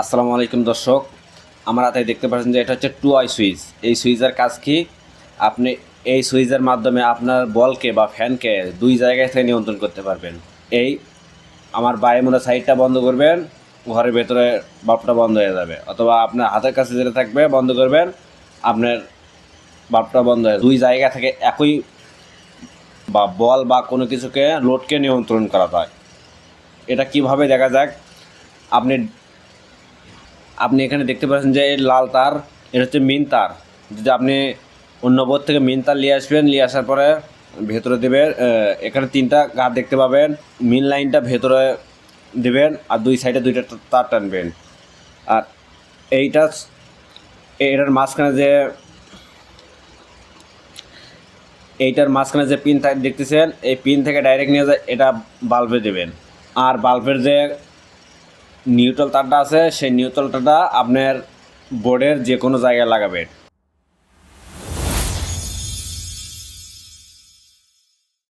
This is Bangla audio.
আসসালামু আলাইকুম দর্শক, আমার হাতে দেখতে পাচ্ছেন যে এটা হচ্ছে টু আই সুইচ। এই সুইচের কাজ কি? আপনি এই সুইচের মাধ্যমে আপনার বলকে বা ফ্যানকে দুই জায়গায় থেকে নিয়ন্ত্রণ করতে পারবেন। এই আমার বায়ুমোনা সাইডটা বন্ধ করবেন, ঘরের ভেতরে বাপটা বন্ধ হয়ে যাবে। অথবা আপনার হাতের কাছে যেটা থাকবে, বন্ধ করবেন, আপনার বাপটা বন্ধ হয়ে দুই জায়গা থেকে একই বা বল বা কোনো কিছুকে লোডকে নিয়ন্ত্রণ করা হয় এটা কীভাবে দেখা যাক? আপনি আপনি এখানে দেখতে পাচ্ছেন যে এই লাল তার এটা হচ্ছে মিন তার। যদি আপনি অন্য বোর্ড থেকে মিন তার নিয়ে আসবেন, নিয়ে আসার পরে ভেতরে দেবেন এখানে তিনটা গাছ দেখতে পাবেন, মিন লাইনটা ভেতরে দেবেন আর দুই সাইডে দুইটা তার টানবেন। আর এইটা এটার মাঝখানে যে, এইটার মাঝখানে যে পিন দেখতেছেন, এই পিন থেকে ডাইরেক্ট নিয়ে যায়, এটা বাল্বে দেবেন। আর বাল্বের যে নিউট্রাল তারটা আছে সেই নিউট্রাল তারটা আপনার বোর্ডের যে কোনো জায়গায় লাগাবেন